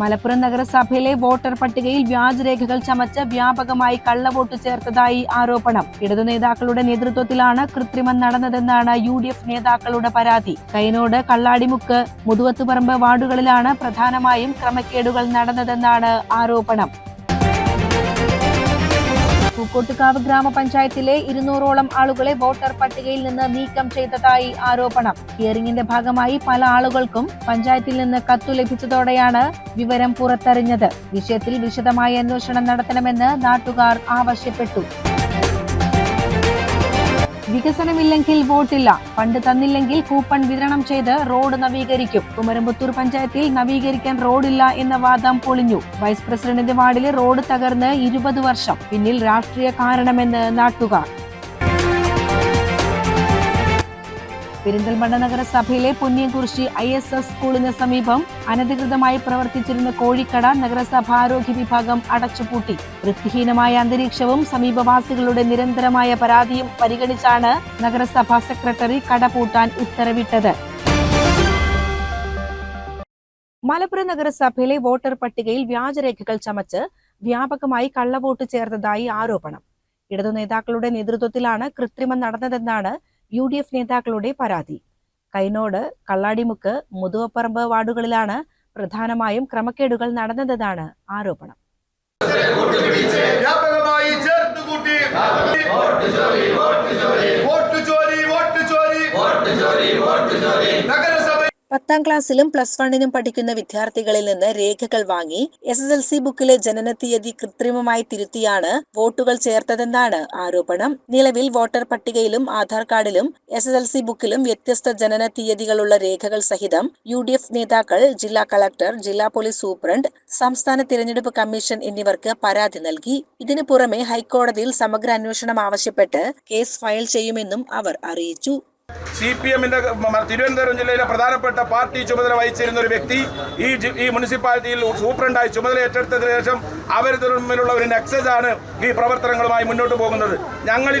മലപ്പുറം നഗരസഭയിലെ വോട്ടർ പട്ടികയിൽ വ്യാജരേഖകൾ ചമച്ച് വ്യാപകമായി കള്ളവോട്ട് ചേർത്തതായി ആരോപണം. ഇടതു നേതാക്കളുടെ നേതൃത്വത്തിലാണ് കൃത്രിമം നടന്നതെന്നാണ് യു ഡി എഫ് നേതാക്കളുടെ പരാതി. കൈനോട് കള്ളാടിമുക്ക് മുതുവത്തുപറമ്പ് വാർഡുകളിലാണ് പ്രധാനമായും ക്രമക്കേടുകൾ നടന്നതെന്നാണ് ആരോപണം. പൂക്കോട്ടുകാവ് ഗ്രാമപഞ്ചായത്തിലെ ഇരുന്നൂറോളം ആളുകളെ വോട്ടർ പട്ടികയിൽ നിന്ന് നീക്കം ചെയ്തതായി ആരോപണം. ഹിയറിംഗിന്റെ ഭാഗമായി പല ആളുകൾക്കും പഞ്ചായത്തിൽ നിന്ന് കത്തു ലഭിച്ചതോടെയാണ് വിവരം പുറത്തറിഞ്ഞത്. വിഷയത്തിൽ വിശദമായ അന്വേഷണം നടത്തണമെന്ന് നാട്ടുകാർ ആവശ്യപ്പെട്ടു. വികസനമില്ലെങ്കിൽ വോട്ടില്ല. ഫണ്ട് തന്നില്ലെങ്കിൽ കൂപ്പൺ വിതരണം ചെയ്ത് റോഡ് നവീകരിക്കും. കുമരമ്പത്തൂർ പഞ്ചായത്തിൽ നവീകരിക്കാൻ റോഡില്ല എന്ന വാദം പൊളിഞ്ഞു. വൈസ് പ്രസിഡന്റിന്റെ വാർഡിലെ റോഡ് തകർന്ന് ഇരുപത് വർഷം. പിന്നിൽ രാഷ്ട്രീയ കാരണമെന്ന് നാട്ടുകാർ. പെരിന്തൽമണ്ണ നഗരസഭയിലെ പുന്നിയംകുറിശി ഐ എസ് എസ് സ്കൂളിന് സമീപം അനധികൃതമായി പ്രവർത്തിച്ചിരുന്ന കോഴിക്കട നഗരസഭ ആരോഗ്യ വിഭാഗം അടച്ചുപൂട്ടി. വൃത്തിഹീനമായ അന്തരീക്ഷവും സമീപവാസികളുടെ നിരന്തരമായ പരാതിയും പരിഗണിച്ചാണ് നഗരസഭാ സെക്രട്ടറി കട പൂട്ടാൻ ഉത്തരവിട്ടത്. മലപ്പുറം നഗരസഭയിലെ വോട്ടർ പട്ടികയിൽ വ്യാജരേഖകൾ ചമച്ച് വ്യാപകമായി കള്ളവോട്ട് ചേർത്തതായി ആരോപണം. ഇടതു നേതാക്കളുടെ നേതൃത്വത്തിലാണ് കൃത്രിമം നടന്നതെന്നാണ് യു ഡി എഫ് നേതാക്കളുടെ പരാതി. കൈനോട് കള്ളാടിമുക്ക് മുതുവപ്പറമ്പ് വാർഡുകളിലാണ് പ്രധാനമായും ക്രമക്കേടുകൾ നടന്നതെന്നാണ് ആരോപണം. വ്യാപകമായി ചേർത്തുകൂട്ടി. വോട്ട് ചോരി വോട്ട് ചോരി. നഗരസഭ പത്താം ക്ലാസ്സിലും പ്ലസ് വണ്ണിനും പഠിക്കുന്ന വിദ്യാർത്ഥികളിൽ നിന്ന് രേഖകൾ വാങ്ങി എസ് എസ് എൽ സി ബുക്കിലെ ജനനത്തീയതി കൃത്രിമമായി തിരുത്തിയാണ് വോട്ടുകൾ ചേർത്തതെന്നാണ് ആരോപണം. നിലവിൽ വോട്ടർ പട്ടികയിലും ആധാർ കാർഡിലും എസ് എസ് എൽ സി ബുക്കിലും വ്യത്യസ്ത ജനന തീയതികളുള്ള രേഖകൾ സഹിതം യു ഡി എഫ് നേതാക്കൾ ജില്ലാ കളക്ടർ ജില്ലാ പോലീസ് സൂപ്രണ്ട് സംസ്ഥാന തിരഞ്ഞെടുപ്പ് കമ്മീഷൻ എന്നിവർക്ക് പരാതി നൽകി. ഇതിനു പുറമെ ഹൈക്കോടതിയിൽ സമഗ്ര അന്വേഷണം ആവശ്യപ്പെട്ട് കേസ് ഫയൽ ചെയ്യുമെന്നും അവർ അറിയിച്ചു. സി പി എമ്മിന്റെ തിരുവനന്തപുരം ജില്ലയിലെ പ്രധാനപ്പെട്ട പാർട്ടി ചുമതല വഹിച്ചിരുന്ന ഒരു വ്യക്തി ഈ ഈ മുനിസിപ്പാലിറ്റിയിൽ സൂപ്രണ്ടായി ചുമതല ഏറ്റെടുത്തതിനു ശേഷം അവർ തമ്മിലുള്ള ഒരു നെക്സസ് ആണ് ഈ പ്രവർത്തനങ്ങളുമായി മുന്നോട്ട് പോകുന്നത്.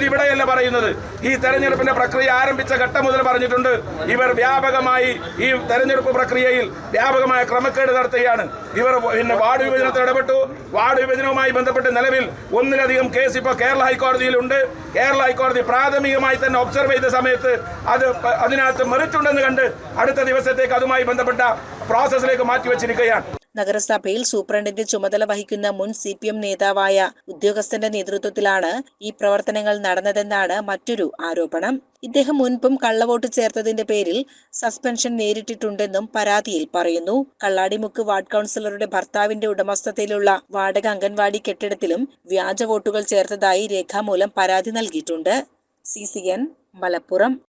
ഇവിടെയല്ല പറയുന്നത്. ഈ തെരഞ്ഞെടുപ്പിന്റെ പ്രക്രിയ ആരംഭിച്ച ഘട്ടം മുതൽ പറഞ്ഞിട്ടുണ്ട്. ഇവർ വ്യാപകമായി ഈ തെരഞ്ഞെടുപ്പ് പ്രക്രിയയിൽ വ്യാപകമായ ക്രമക്കേട് നടത്തുകയാണ്. ഇവർ പിന്നെ വാർഡ് വിഭജനത്തിൽ ഇടപെട്ടു. വാർഡ് വിഭജനവുമായി ബന്ധപ്പെട്ട് നിലവിൽ ഒന്നിലധികം കേസ് ഇപ്പോൾ കേരള ഹൈക്കോടതിയിലുണ്ട്. കേരള ഹൈക്കോടതി പ്രാഥമികമായി തന്നെ ഒബ്സർവ് ചെയ്ത സമയത്ത് അത് അതിനകത്ത് മെറിറ്റ് കണ്ട് അടുത്ത ദിവസത്തേക്ക് അതുമായി ബന്ധപ്പെട്ട പ്രോസസ്സിലേക്ക് മാറ്റിവെച്ചിരിക്കുകയാണ് നഗരസഭയിൽ സൂപ്രണ്ടിന്റെ ചുമതല വഹിക്കുന്ന മുൻ സി പി എം നേതാവായ ഉദ്യോഗസ്ഥന്റെ നേതൃത്വത്തിലാണ് ഈ പ്രവർത്തനങ്ങൾ നടന്നതെന്നാണ് മറ്റൊരു ആരോപണം. ഇദ്ദേഹം മുൻപും കള്ളവോട്ട് ചേർത്തതിന്റെ പേരിൽ സസ്പെൻഷൻ നേരിട്ടിട്ടുണ്ടെന്നും പരാതിയിൽ പറയുന്നു. കള്ളാടിമുക്ക് വാർഡ് കൗൺസിലറുടെ ഭർത്താവിന്റെ ഉടമസ്ഥതയിലുള്ള വാടക അംഗൻവാടി കെട്ടിടത്തിലും വ്യാജ വോട്ടുകൾ ചേർത്തതായി രേഖാമൂലം പരാതി നൽകിയിട്ടുണ്ട്. C C N Malappuram.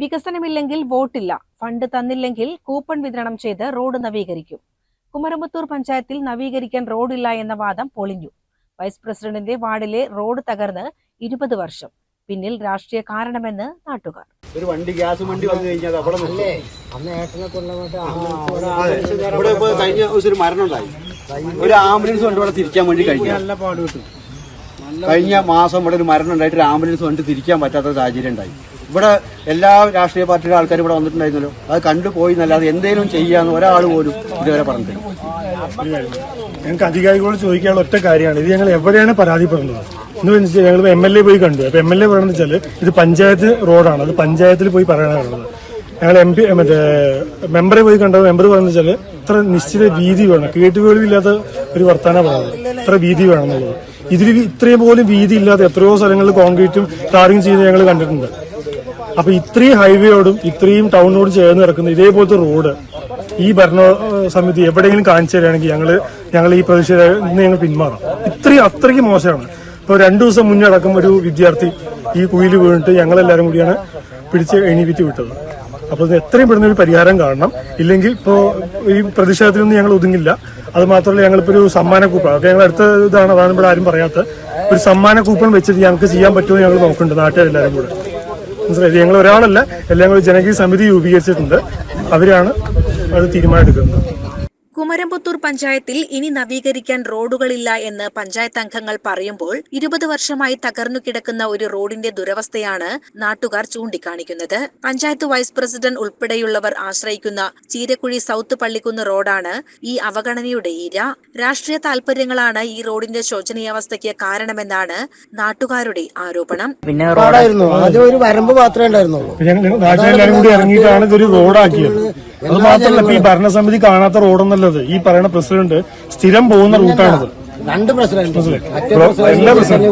വികസനമില്ലെങ്കിൽ വോട്ടില്ല. ഫണ്ട് തന്നില്ലെങ്കിൽ കൂപ്പൺ വിതരണം ചെയ്ത് റോഡ് നവീകരിക്കും. കുമരമ്പത്തൂർ പഞ്ചായത്തിൽ നവീകരിക്കാൻ റോഡില്ല എന്ന വാദം പൊളിഞ്ഞു. വൈസ് പ്രസിഡന്റിന്റെ വാർഡിലെ റോഡ് തകർന്ന് ഇരുപത് വർഷം. പിന്നിൽ രാഷ്ട്രീയ കാരണമെന്ന് നാട്ടുകാർ. ഒരു വണ്ടി ഗ്യാസ് വണ്ടി വന്നു കഴിഞ്ഞാൽ അവിടെ. ഇവിടെ കഴിഞ്ഞ ദിവസം ഒരു മരണം ഉണ്ടായി. ഒരു ആംബുലൻസ് കൊണ്ട് ഇവിടെ തിരിക്കാൻ വേണ്ടി കഴിഞ്ഞു കഴിഞ്ഞ മാസം ഇവിടെ ഒരു മരണം ഉണ്ടായിട്ട് ഒരു ആംബുലൻസ് കൊണ്ട് തിരിക്കാൻ പറ്റാത്ത സാഹചര്യം ഉണ്ടായി. ഇവിടെ എല്ലാ രാഷ്ട്രീയ പാർട്ടിയുടെ ആൾക്കാർ ഇവിടെ വന്നിട്ടുണ്ടായിരുന്നല്ലോ. അത് കണ്ടുപോയി എന്നല്ലാതെ എന്തെങ്കിലും ചെയ്യാന്ന് ഒരാൾ പോലും ഇതുവരെ പറഞ്ഞിട്ടില്ല. ഞങ്ങൾക്ക് അധികാരികളോട് ചോദിക്കാനുള്ള ഒറ്റ കാര്യമാണ്. ഇത് ഞങ്ങൾ എവിടെയാണ് പരാതിപ്പെടുന്നത്? എന്ന് വെച്ചാൽ ഞങ്ങൾ എം എൽ എ പോയി കണ്ടു. അപ്പൊ എം എൽ എ പറയുന്നത് വെച്ചാൽ ഇത് പഞ്ചായത്ത് റോഡാണ്. അത് പഞ്ചായത്തിൽ പോയി പറയാനാണ് ഞങ്ങൾ എം പി മറ്റേ മെമ്പറെ പോയി കണ്ടത് മെമ്പർ പറയുന്നത് വെച്ചാൽ ഇത്ര നിശ്ചിത വീതി വേണം. കേട്ടുകേൾവില്ലാത്ത ഒരു വർത്താനം പറയുന്നത്. ഇത്ര വീതി വേണം എന്നുള്ളത്. ഇതിൽ ഇത്രയും പോലും വീതി ഇല്ലാതെ എത്രയോ സ്ഥലങ്ങളിൽ കോൺക്രീറ്റും ടാറിങ് ചെയ്യുന്നത് ഞങ്ങൾ കണ്ടിട്ടുണ്ട്. അപ്പൊ ഇത്രയും ഹൈവേയോടും ഇത്രയും ടൗണിനോട് ചേർന്ന് കിടക്കുന്ന ഇതേപോലത്തെ റോഡ് ഈ ഭരണ സമിതി എവിടെയെങ്കിലും കാണിച്ചു തരികയാണെങ്കിൽ ഞങ്ങൾ ഞങ്ങൾ ഈ പ്രതിഷേധം ഞങ്ങൾ പിന്മാറാം. ഇത്രയും അത്രയ്ക്ക് മോശമാണ്. ഇപ്പൊ രണ്ടു ദിവസം മുന്നേ അടക്കം ഒരു വിദ്യാർത്ഥി ഈ കുയിൽ വീണിട്ട് ഞങ്ങളെല്ലാരും കൂടിയാണ് പിടിച്ച് എണീപ്പിച്ച് വിട്ടത്. അപ്പൊ ഇത് എത്രയും പെടുന്ന ഒരു പരിഹാരം കാണണം. ഇല്ലെങ്കിൽ ഇപ്പോ ഈ പ്രതിഷേധത്തിലൊന്നും ഞങ്ങൾ ഒതുങ്ങില്ല. അത് മാത്രമല്ല ഞങ്ങളിപ്പോ ഒരു സമ്മാന കൂപ്പൺ അതൊക്കെ ഞങ്ങൾ അടുത്ത ഇതാണ് അതാണ് ഇവിടെ ആരും പറയാത്തത്. ഒരു സമ്മാന കൂപ്പൺ വെച്ചിട്ട് ഞങ്ങൾക്ക് ചെയ്യാൻ പറ്റുമോ ഞങ്ങൾ നോക്കുന്നുണ്ട് നാട്ടുകാരെല്ലാവരും കൂടെ. മനസ്സിലായി? ഞങ്ങൾ ഒരാളല്ല എല്ലാം കൂടി ജനകീയ സമിതി രൂപീകരിച്ചിട്ടുണ്ട്. അവരാണ് അത് തീരുമാനം എടുക്കുന്നത് കുമരംപുത്തൂർ പഞ്ചായത്തിൽ ഇനി നവീകരിക്കാൻ റോഡുകളില്ല എന്ന് പഞ്ചായത്ത് അംഗങ്ങൾ പറയുമ്പോൾ ഇരുപത് വർഷമായി തകർന്നു കിടക്കുന്ന ഒരു റോഡിന്റെ ദുരവസ്ഥയാണ് നാട്ടുകാർ ചൂണ്ടിക്കാണിക്കുന്നത്. പഞ്ചായത്ത് വൈസ് പ്രസിഡന്റ് ഉൾപ്പെടെയുള്ളവർ ആശ്രയിക്കുന്ന ചീരക്കുഴി സൗത്ത് പള്ളിക്കുന്ന് റോഡാണ് ഈ അവഗണനയുടെ ഈര രാഷ്ട്രീയ താൽപര്യങ്ങളാണ് ഈ റോഡിന്റെ ശോചനീയാവസ്ഥയ്ക്ക് കാരണമെന്നാണ് നാട്ടുകാരുടെ ആരോപണം. പിന്നെ ഒരു വരമ്പ് മാത്രമേ ഉണ്ടായിരുന്നുള്ളൂ. ഞങ്ങൾ നാട്ടിലെല്ലാവരും കൂടി ഇറങ്ങിയിട്ടാണ് ഇതൊരു റോഡാക്കിയത്. അത് മാത്രമല്ല ഈ ഭരണസമിതി കാണാത്ത റോഡെന്നുള്ളത് ഈ പറയുന്ന പ്രസിഡന്റ് സ്ഥിരം പോകുന്ന റൂട്ടാണത് രണ്ട് പ്രസിഡന്റ് എല്ലാ പ്രസിഡന്റ്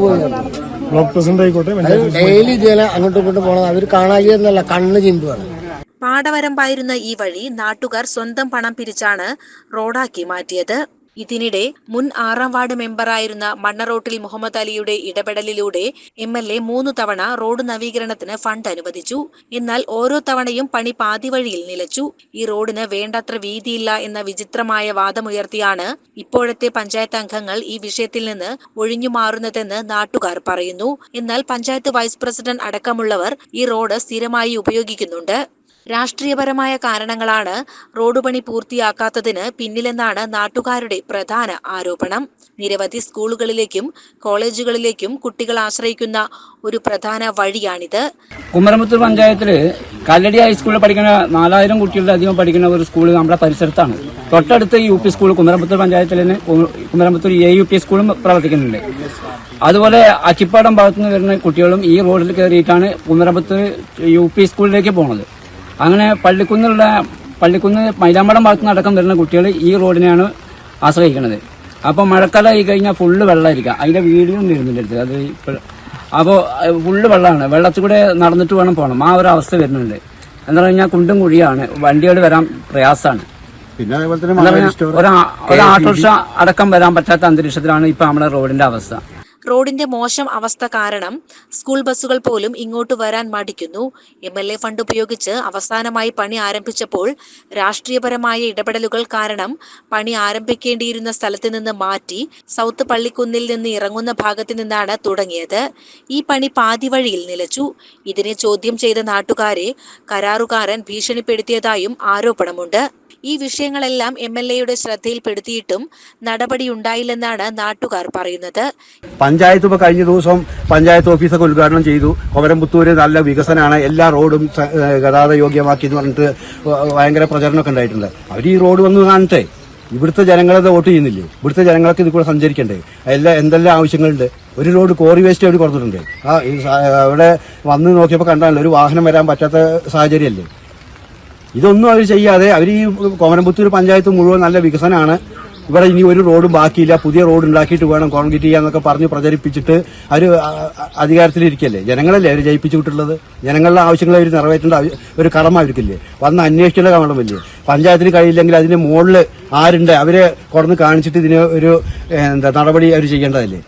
ബ്ലോക്ക് പ്രസിഡന്റ് ആയിക്കോട്ടെ ഡെയിലി ഇതിനെ അങ്ങോട്ടും ഇങ്ങോട്ടും പോണത് അവർ കാണാകിയെന്നല്ല കണ്ണ് ചിന്തുവാണ് പാടവരമ്പായിരുന്ന ഈ വഴി നാട്ടുകാർ സ്വന്തം പണം പിരിച്ചാണ് റോഡാക്കി മാറ്റിയത്. ഇതിനിടെ മുൻ ആറാം വാർഡ് മെമ്പറായിരുന്ന മണ്ണറോട്ടിൽ മുഹമ്മദ് അലിയുടെ ഇടപെടലിലൂടെ എം എൽ എ മൂന്ന് തവണ റോഡ് നവീകരണത്തിന് ഫണ്ട് അനുവദിച്ചു. എന്നാൽ ഓരോ തവണയും പണി പാതിവഴിയിൽ നിലച്ചു. ഈ റോഡിന് വേണ്ടത്ര വീതിയില്ല എന്ന വിചിത്രമായ വാദമുയർത്തിയാണ് ഇപ്പോഴത്തെ പഞ്ചായത്ത് അംഗങ്ങൾ ഈ വിഷയത്തിൽ നിന്ന് ഒഴിഞ്ഞു മാറുന്നതെന്ന് നാട്ടുകാർ പറയുന്നു. എന്നാൽ പഞ്ചായത്ത് വൈസ് പ്രസിഡന്റ് അടക്കമുള്ളവർ ഈ റോഡ് സ്ഥിരമായി ഉപയോഗിക്കുന്നുണ്ട്. രാഷ്ട്രീയപരമായ കാരണങ്ങളാണ് റോഡ് പണി പൂർത്തിയാക്കാത്തതിന് പിന്നിലെന്നാണ് നാട്ടുകാരുടെ പ്രധാന ആരോപണം. നിരവധി സ്കൂളുകളിലേക്കും കോളേജുകളിലേക്കും കുട്ടികൾ ആശ്രയിക്കുന്ന ഒരു പ്രധാന വഴിയാണിത്. കുമരമുത്തൂർ പഞ്ചായത്തിൽ കല്ലടി ഹൈസ്കൂളിൽ പഠിക്കുന്ന നാലായിരം കുട്ടികളുടെ അധികം പഠിക്കുന്ന ഒരു സ്കൂൾ നമ്മുടെ പരിസരത്താണ്. തൊട്ടടുത്ത് യു പി സ്കൂൾ കുമരമ്പത്തൂർ പഞ്ചായത്തിൽ തന്നെ കുമരമ്പത്തൂർ എ യു പി സ്കൂളും പ്രവർത്തിക്കുന്നുണ്ട്. അതുപോലെ അച്ചിപ്പാടം ഭാഗത്തു നിന്ന് വരുന്ന കുട്ടികളും ഈ റോഡിൽ കയറിയിട്ടാണ് കുമരമ്പത്തൂർ യു പി സ്കൂളിലേക്ക് പോകുന്നത് അങ്ങനെ പള്ളിക്കുന്നുള്ള പള്ളിക്കുന്ന് മൈലാമ്പടം ഭാഗത്ത് നടക്കം അടക്കം വരുന്ന കുട്ടികൾ ഈ റോഡിനെയാണ് ആശ്രയിക്കുന്നത്. അപ്പോൾ മഴക്കാലം ആയി കഴിഞ്ഞാൽ ഫുള്ള് വെള്ളമായിരിക്കാം. അതിന്റെ വീഡിയോ വരുന്നുണ്ട് അടുത്ത്. അത് ഇപ്പോൾ അപ്പോൾ ഫുള്ള് വെള്ളമാണ്. വെള്ളത്തിൽ കൂടെ നടന്നിട്ട് വേണം പോകണം ആ ഒരു അവസ്ഥ വരുന്നുണ്ട്. എന്താ കഴിഞ്ഞാൽ കുണ്ടും കുഴിയാണ് വണ്ടിയോട് വരാൻ പ്രയാസമാണ് പിന്നെ അതേപോലെ തന്നെ ഒരു ഓട്ടോറിക്ഷ അടക്കം വരാൻ പറ്റാത്ത അന്തരീക്ഷത്തിലാണ് ഇപ്പൊ നമ്മുടെ റോഡിന്റെ അവസ്ഥ. റോഡിന്റെ മോശം അവസ്ഥ കാരണം സ്കൂൾ ബസ്സുകൾ പോലും ഇങ്ങോട്ട് വരാൻ മടിക്കുന്നു. എം എൽ എ ഫണ്ട് ഉപയോഗിച്ച് അവസാനമായി പണി ആരംഭിച്ചപ്പോൾ രാഷ്ട്രീയപരമായ ഇടപെടലുകൾ കാരണം പണി ആരംഭിക്കേണ്ടിയിരുന്ന സ്ഥലത്ത് നിന്ന് മാറ്റി സൗത്ത് പള്ളിക്കുന്നിൽ നിന്ന് ഇറങ്ങുന്ന ഭാഗത്ത് നിന്നാണ് തുടങ്ങിയത്. ഈ പണി പാതി വഴിയിൽ നിലച്ചു. ഇതിനെ ചോദ്യം ചെയ്ത നാട്ടുകാരെ കരാറുകാരൻ ഭീഷണിപ്പെടുത്തിയതായും ആരോപണമുണ്ട്. ഈ വിഷയങ്ങളെല്ലാം എം എൽ എയുടെ ശ്രദ്ധയിൽപ്പെടുത്തിയിട്ടും നടപടിയുണ്ടായില്ലെന്നാണ് നാട്ടുകാർ പറയുന്നത്. പഞ്ചായത്ത് ഇപ്പൊ കഴിഞ്ഞ ദിവസം പഞ്ചായത്ത് ഓഫീസൊക്കെ ഉദ്ഘാടനം ചെയ്തു. കൊമരംപുത്തൂര് നല്ല വികസനമാണ് എല്ലാ റോഡും ഗതാഗത യോഗ്യമാക്കി എന്ന് പറഞ്ഞിട്ട് ഭയങ്കര പ്രചരണമൊക്കെ ഉണ്ടായിട്ടുണ്ട്. അവർ ഈ റോഡ് വന്ന് കാണട്ടെ. ഇവിടുത്തെ ജനങ്ങളത് വോട്ട് ചെയ്യുന്നില്ലേ? ഇവിടുത്തെ ജനങ്ങൾക്ക് ഇത് കൂടെ സഞ്ചരിക്കണ്ടേ? എല്ലാ എന്തെല്ലാം ആവശ്യങ്ങളുണ്ട്? ഒരു റോഡ് കോറി വേസ്റ്റ് അവർ കൊടുത്തിട്ടുണ്ട്. ആ അവിടെ വന്ന് നോക്കിയപ്പോൾ കണ്ടാണല്ലോ ഒരു വാഹനം വരാൻ പറ്റാത്ത സാഹചര്യമല്ലേ? ഇതൊന്നും അവർ ചെയ്യാതെ അവർ ഈ കോമരമ്പത്തൂർ പഞ്ചായത്ത് മുഴുവൻ നല്ല വികസനമാണ്. ഇവിടെ ഇനി ഒരു റോഡും ബാക്കിയില്ല. പുതിയ റോഡ് ഉണ്ടാക്കിയിട്ട് വേണം കോൺക്രീറ്റ് ചെയ്യാന്നൊക്കെ പറഞ്ഞ് പ്രചരിപ്പിച്ചിട്ട് അവർ അധികാരത്തിലിരിക്കല്ലേ? ജനങ്ങളല്ലേ അവർ ജയിപ്പിച്ചു വിട്ടുള്ളത് ജനങ്ങളുടെ ആവശ്യങ്ങൾ അവർ നിറവേറ്റേണ്ട ഒരു കടമ അവർക്കില്ലേ? വന്ന് അന്വേഷിക്കേണ്ട കടമല്ലേ പഞ്ചായത്തിന് കഴിയില്ലെങ്കിൽ അതിന്റെ മുകളിൽ ആരുണ്ട്? അവരെ കുറന്ന് കാണിച്ചിട്ട് ഇതിന് ഒരു എന്താ നടപടി അവർ ചെയ്യേണ്ടതല്ലേ?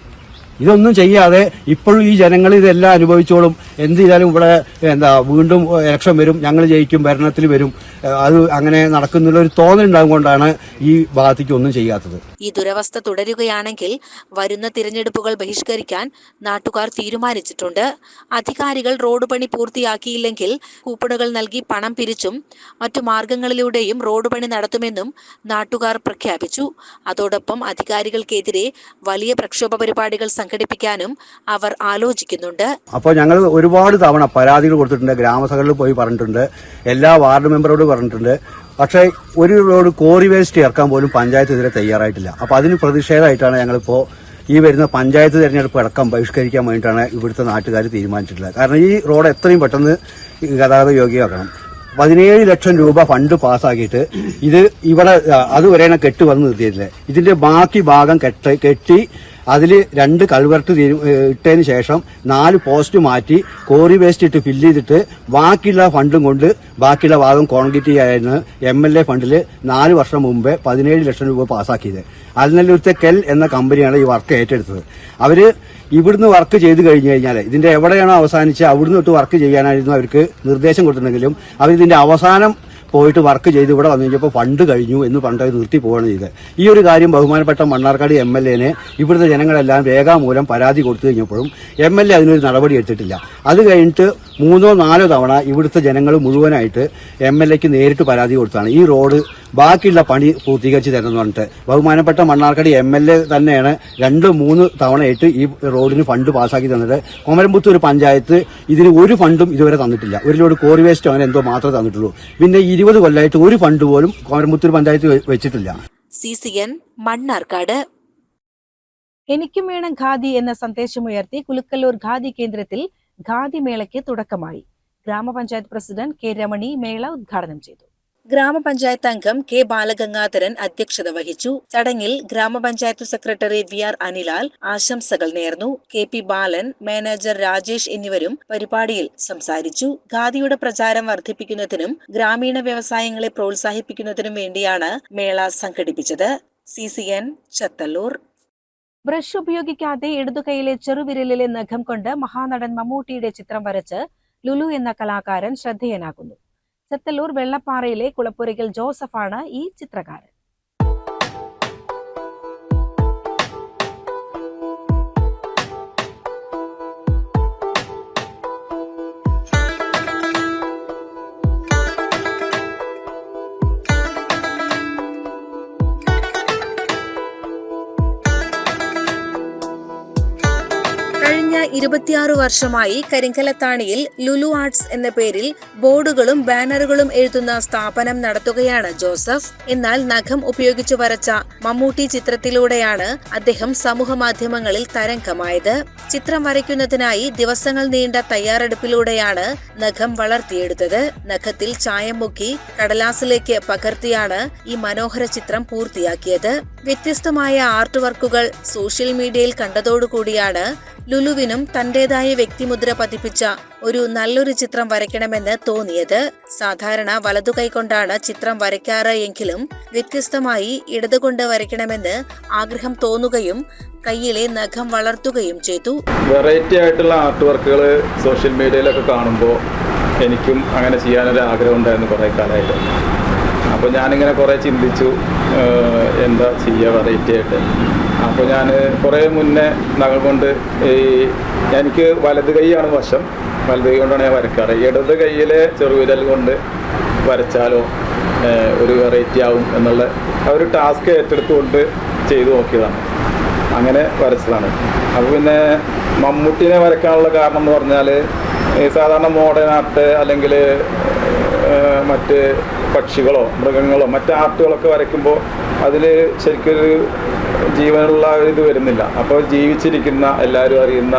ഇതൊന്നും ചെയ്യാതെ ഇപ്പോഴും ഈ ജനങ്ങൾ ഇതെല്ലാം അനുഭവിച്ചോളും. എന്ത് ചെയ്താലും ഇവിടെ എന്താ വീണ്ടും ഇലക്ഷൻ വരും ഞങ്ങൾ ജയിക്കും ഭരണത്തിൽ വരും. അത് അങ്ങനെ നടക്കുന്നുള്ള ഒരു തോന്നലുണ്ടാകും കൊണ്ടാണ് ഈ ഭാഗത്തേക്ക് ഒന്നും ചെയ്യാത്തത്. ഈ ദുരവസ്ഥ തുടരുകയാണെങ്കിൽ വരുന്ന തിരഞ്ഞെടുപ്പുകൾ ബഹിഷ്കരിക്കാൻ നാട്ടുകാർ തീരുമാനിച്ചിട്ടുണ്ട്. അധികാരികൾ റോഡ് പണി പൂർത്തിയാക്കിയില്ലെങ്കിൽ കൂപ്പണുകൾ നൽകി പണം പിരിച്ചും മറ്റു മാർഗങ്ങളിലൂടെയും റോഡ് പണി നടത്തുമെന്നും നാട്ടുകാർ പ്രഖ്യാപിച്ചു. അതോടൊപ്പം അധികാരികൾക്കെതിരെ വലിയ പ്രക്ഷോഭ പരിപാടികൾ സംഘടിപ്പിക്കാനും അവർ ആലോചിക്കുന്നുണ്ട്. അപ്പോൾ ഞങ്ങൾ ഒരുപാട് തവണ പരാതികൾ കൊടുത്തിട്ടുണ്ട് ഗ്രാമസഭകളിൽ പോയി പറഞ്ഞിട്ടുണ്ട് എല്ലാ വാർഡ് മെമ്പറോട് പറഞ്ഞിട്ടുണ്ട്. പക്ഷേ ഒരു റോഡ് കോറി വേസ്റ്റ് ചേർക്കാൻ പോലും പഞ്ചായത്ത് ഇതിനെ തയ്യാറായിട്ടില്ല. അപ്പോൾ അതിന് പ്രതിഷേധമായിട്ടാണ് ഞങ്ങളിപ്പോൾ ഈ വരുന്ന പഞ്ചായത്ത് തെരഞ്ഞെടുപ്പ് അടക്കം ബഹിഷ്കരിക്കാൻ വേണ്ടിയിട്ടാണ് ഇവിടുത്തെ നാട്ടുകാർ തീരുമാനിച്ചിട്ടുള്ളത്. കാരണം ഈ റോഡ് എത്രയും പെട്ടെന്ന് ഗതാഗത യോഗ്യമാക്കണം. പതിനേഴ് ലക്ഷം രൂപ ഫണ്ട് പാസ്സാക്കിയിട്ട് ഇത് ഇവിടെ അതുവരെയാണ് കെട്ട് വന്ന് നിർത്തിയിട്ടില്ല. ഇതിന്റെ ബാക്കി ഭാഗം കെട്ട് കെട്ടി അതിൽ രണ്ട് കൾവർട്ട് ഇട്ടതിന് ശേഷം നാല് പോസ്റ്റ് മാറ്റി കോറി വേസ്റ്റ് ഇട്ട് ഫില്ല് ചെയ്തിട്ട് ബാക്കിയുള്ള ഫണ്ടും കൊണ്ട് ബാക്കിയുള്ള ഭാഗം കോൺക്രീറ്റ് ചെയ്യായിരുന്നു എം എൽ എ ഫണ്ടിൽ നാല് വർഷം മുമ്പേ പതിനേഴ് ലക്ഷം രൂപ പാസ്സാക്കിയത് അൽനല്ലൂരത്തെ കെൽ എന്ന കമ്പനിയാണ് ഈ വർക്ക് ഏറ്റെടുത്തത്. അവർ ഇവിടുന്ന് വർക്ക് ചെയ്ത് കഴിഞ്ഞു കഴിഞ്ഞാൽ ഇതിന്റെ എവിടെയാണോ അവസാനിച്ച് അവിടുന്ന് തൊട്ട് വർക്ക് ചെയ്യാനായിരുന്നു അവർക്ക് നിർദ്ദേശം കൊടുത്തിട്ടുണ്ടെങ്കിലും അവരിതിന്റെ അവസാനം പോയിട്ട് വർക്ക് ചെയ്ത് ഇവിടെ വന്നു കഴിഞ്ഞപ്പോൾ ഫണ്ട് കഴിഞ്ഞു എന്ന് ഫണ്ട് നിർത്തി പോവുകയാണ് ചെയ്തത്. ഈ ഒരു കാര്യം ബഹുമാനപ്പെട്ട മണ്ണാർക്കാട് എം എൽ എനെ ഇവിടുത്തെ ജനങ്ങളെല്ലാം രേഖാമൂലം പരാതി കൊടുത്തു കഴിഞ്ഞപ്പോഴും എം എൽ എ അതിനൊരു നടപടി എടുത്തിട്ടില്ല. അത് കഴിഞ്ഞിട്ട് മൂന്നോ നാലോ തവണ ഇവിടുത്തെ ജനങ്ങൾ മുഴുവനായിട്ട് എം എൽ എക്ക് നേരിട്ട് പരാതി കൊടുത്താണ്. ഈ റോഡ് ബാക്കിയുള്ള പണി പൂർത്തീകരിച്ച് തരുമെന്ന് പറഞ്ഞിട്ട് ബഹുമാനപ്പെട്ട മണ്ണാർക്കാട് എം എൽ എ തന്നെയാണ് രണ്ട് മൂന്ന് തവണയായിട്ട് ഈ റോഡിന് ഫണ്ട് പാസ്സാക്കി തന്നിട്ട് കൊമരമ്പത്തൂർ പഞ്ചായത്ത് ഇതിന് ഒരു ഫണ്ടും ഇതുവരെ തന്നിട്ടില്ല. ഒരു ലോഡ് കോറി വേസ്റ്റ് അങ്ങനെ എന്തോ മാത്രമേ തന്നിട്ടുള്ളൂ. പിന്നെ ഇരുപത് കൊല്ലമായിട്ട് ഒരു ഫണ്ട് പോലും കൊമരമ്പത്തൂർ പഞ്ചായത്ത് വെച്ചിട്ടില്ല. C C N Mannarkkad. എനിക്കും വേണം ഖാദി എന്ന സന്ദേശമുയർത്തി കുലുക്കല്ലൂർ ഖാദി കേന്ദ്രത്തിൽ ഖാദി മേളയ്ക്ക് തുടക്കമായി. ഗ്രാമപഞ്ചായത്ത് പ്രസിഡന്റ് കെ രമണി മേള ഉദ്ഘാടനം ചെയ്തു. ഗ്രാമപഞ്ചായത്ത് അംഗം കെ ബാലഗംഗാധരൻ അധ്യക്ഷത വഹിച്ചു. ചടങ്ങിൽ ഗ്രാമപഞ്ചായത്ത് സെക്രട്ടറി വി ആർ അനിലാൽ ആശംസകൾ നേർന്നു. K P Balan manager Rajesh എന്നിവരും പരിപാടിയിൽ സംസാരിച്ചു. ഖാദിയുടെ പ്രചാരം വർദ്ധിപ്പിക്കുന്നതിനും ഗ്രാമീണ വ്യവസായങ്ങളെ പ്രോത്സാഹിപ്പിക്കുന്നതിനും വേണ്ടിയാണ് മേള സംഘടിപ്പിച്ചത്. C C N Chathallur. Brush ഉപയോഗിക്കാതെ ഇടതുകൈയിലെ ചെറുവിരലിലെ നഖം കൊണ്ട് മഹാനടൻ മമ്മൂട്ടിയുടെ ചിത്രം വരച്ച് ലുലു എന്ന കലാകാരൻ ശ്രദ്ധേയനാകുന്നു. ചത്തല്ലൂർ വെള്ളപ്പാറയിലെ കുളപ്പുരയ്ക്കൽ ജോസഫാണ് ഈ ചിത്രകാരൻ. ഇരുപത്തിയാറ് വർഷമായി കരിങ്കലത്താണിയിൽ ലുലു ആർട്സ് എന്ന പേരിൽ ബോർഡുകളും ബാനറുകളും എഴുതുന്ന സ്ഥാപനം നടത്തുകയാണ് ജോസഫ്. എന്നാൽ നഖം ഉപയോഗിച്ചു വരച്ച മമ്മൂട്ടി ചിത്രത്തിലൂടെയാണ് അദ്ദേഹം സമൂഹ മാധ്യമങ്ങളിൽ തരംഗമായത്. ചിത്രം വരയ്ക്കുന്നതിനായി ദിവസങ്ങൾ നീണ്ട തയ്യാറെടുപ്പിലൂടെയാണ് നഖം വളർത്തിയെടുത്തത്. നഖത്തിൽ ചായം മുക്കി കടലാസിലേക്ക് പകർത്തിയാണ് ഈ മനോഹര ചിത്രം പൂർത്തിയാക്കിയത്. വ്യത്യസ്തമായ ആർട്ട് വർക്കുകൾ സോഷ്യൽ മീഡിയയിൽ കണ്ടതോടുകൂടിയാണ് ലുലുവിനും തന്റേതായ വ്യക്തിമുദ്ര പതിപ്പിച്ച ഒരു നല്ലൊരു ചിത്രം വരയ്ക്കണമെന്ന് തോന്നിയത്. സാധാരണ വലതു കൈകൊണ്ടാണ് ചിത്രം വരയ്ക്കാറ് എങ്കിലും വ്യത്യസ്തമായി ഇടതുകൊണ്ട് വരയ്ക്കണമെന്ന് ആഗ്രഹം തോന്നുകയും കയ്യിലെ നഖം വളർത്തുകയും ചെയ്തു. വെറൈറ്റി ആയിട്ടുള്ള ആർട്ട് വർക്കുകൾ സോഷ്യൽ മീഡിയയിലൊക്കെ കാണുമ്പോൾ എനിക്കും അങ്ങനെ ചെയ്യാനൊരു ആഗ്രഹം ഉണ്ടായിരുന്നു കുറേ കാലമായിട്ട്. അപ്പോൾ ഞാനിങ്ങനെ കുറേ ചിന്തിച്ചു എന്താ ചെയ്യുക വെറൈറ്റി ആയിട്ട്. അപ്പോൾ ഞാൻ കുറേ മുന്നേ നഖം കൊണ്ട് ഈ എനിക്ക് വലത് കൈയാണ് വശം. വലത് കൈ കൊണ്ടാണ് ഞാൻ വരയ്ക്കാറ് ഇടത് കൈയിലെ ചെറുവിരൽ കൊണ്ട് വരച്ചാലോ ഒരു വെറൈറ്റി ആവും എന്നുള്ള ആ ഒരു ടാസ്ക് ഏറ്റെടുത്തുകൊണ്ട് ചെയ്തു നോക്കിയതാണ്. അങ്ങനെ വരച്ചതാണ്. അപ്പോൾ പിന്നെ മമ്മൂട്ടിനെ വരയ്ക്കാനുള്ള കാരണം എന്ന് പറഞ്ഞാൽ സാധാരണ മോഡേൺ ആർട്ട് അല്ലെങ്കിൽ മറ്റ് പക്ഷികളോ മൃഗങ്ങളോ മറ്റ് ആർട്ടുകളൊക്കെ വരയ്ക്കുമ്പോൾ അതിൽ ശരിക്കൊരു ജീവനുള്ള ഇത് വരുന്നില്ല. അപ്പോൾ ജീവിച്ചിരിക്കുന്ന എല്ലാവരും അറിയുന്ന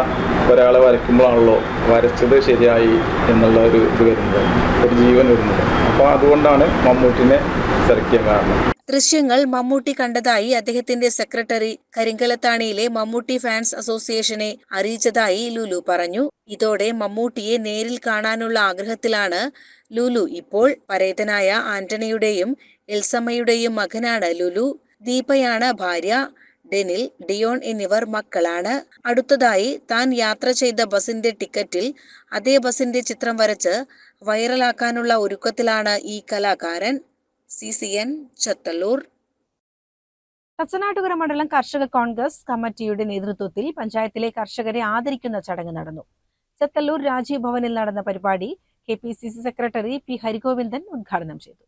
ഒരാളെ വരയ്ക്കുമ്പോഴാണല്ലോ വരച്ചത് ശരിയായി എന്നുള്ള ഒരു ഇത് വരുന്നത് ഒരു ജീവൻ വരുന്നത്. അപ്പോൾ അതുകൊണ്ടാണ് മമ്മൂട്ടിനെ സെലക്ട് കാരണം. ദൃശ്യങ്ങൾ മമ്മൂട്ടി കണ്ടതായി അദ്ദേഹത്തിന്റെ സെക്രട്ടറി കരിങ്കലത്താണിയിലെ മമ്മൂട്ടി ഫാൻസ് അസോസിയേഷനെ അറിയിച്ചതായി ലുലു പറഞ്ഞു. ഇതോടെ മമ്മൂട്ടിയെ നേരിൽ കാണാനുള്ള ആഗ്രഹത്തിലാണ് ലുലു. ഇപ്പോൾ പരേതനായ ആന്റണിയുടെയും എൽസമ്മയുടെയും മകനാണ് ലുലു. ദീപയാണ് ഭാര്യ. ഡെനിൽ ഡിയോൺ എന്നിവർ മക്കളാണ്. അടുത്തതായി താൻ യാത്ര ചെയ്ത ബസിന്റെ ടിക്കറ്റിൽ അതേ ബസിന്റെ ചിത്രം വരച്ച് വൈറലാക്കാനുള്ള ഒരുക്കത്തിലാണ് ഈ കലാകാരൻ. C C N Chathallur. Thachanattukara മണ്ഡലം കർഷക കോൺഗ്രസ് കമ്മിറ്റിയുടെ നേതൃത്വത്തിൽ പഞ്ചായത്തിലെ കർഷകരെ ആദരിക്കുന്ന ചടങ്ങ് നടന്നു. ചത്തല്ലൂർ രാജീവ് ഭവനിൽ നടന്ന പരിപാടി K P C C secretary P Harigovindan ഉദ്ഘാടനം ചെയ്തു.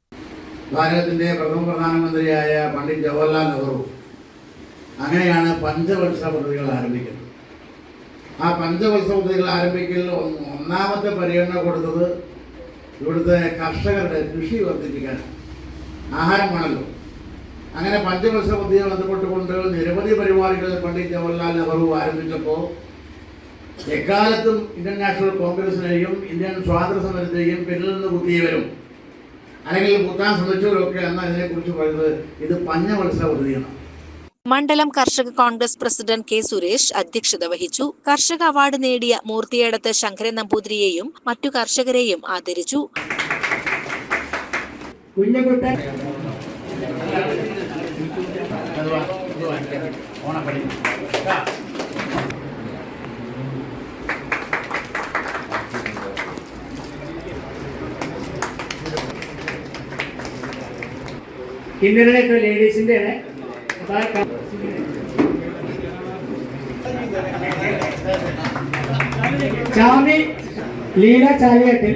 ഭാരതത്തിന്റെ പ്രഥമ പ്രധാനമന്ത്രിയായ പണ്ഡിറ്റ് ജവഹർലാൽ നെഹ്റു അങ്ങനെയാണ് പഞ്ചവത്സര പദ്ധതികൾ ആരംഭിക്കുന്നത്. ആ പഞ്ചവത്സര പദ്ധതികൾ ആരംഭിക്കൽ ഒന്ന് ഒന്നാമത്തെ പരിഗണന കൊടുത്തത് ഇവിടുത്തെ കർഷകരുടെ കൃഷി വർദ്ധിപ്പിക്കാൻ ആഹാരമാണല്ലോ അങ്ങനെ പഞ്ചവത്സര പദ്ധതിയെ ബന്ധപ്പെട്ടുകൊണ്ട് നിരവധി പരിപാടികൾ പണ്ഡിറ്റ് ജവഹർലാൽ നെഹ്റു ആരംഭിച്ചപ്പോൾ എക്കാലത്തും ഇന്ത്യൻ നാഷണൽ കോൺഗ്രസിനെയും ഇന്ത്യൻ സ്വാതന്ത്ര്യ സമരത്തെയും പിന്നിൽ നിന്ന് കുത്തിയവരും. അല്ലെങ്കിൽ കുത്താൻ ശ്രമിച്ചവരൊക്കെ അന്ന് അതിനെക്കുറിച്ച് പറയുന്നത്? ഇത് പഞ്ഞവത്സര പദ്ധതിയാണ് മണ്ഡലം കർഷക കോൺഗ്രസ് പ്രസിഡന്റ് കെ സുരേഷ് അധ്യക്ഷത വഹിച്ചു. കർഷക അവാർഡ് നേടിയ മൂർത്തിയേടത്ത് ശങ്കരൻ നമ്പൂതിരിയെയും മറ്റു കർഷകരെയും ആദരിച്ചു. കുഞ്ഞുകുട്ടൻ. ഓണപ്പടി ഇന്നലെ ലേഡീസിന്റെ ചാമി ലീല ചാലിയത്തിൽ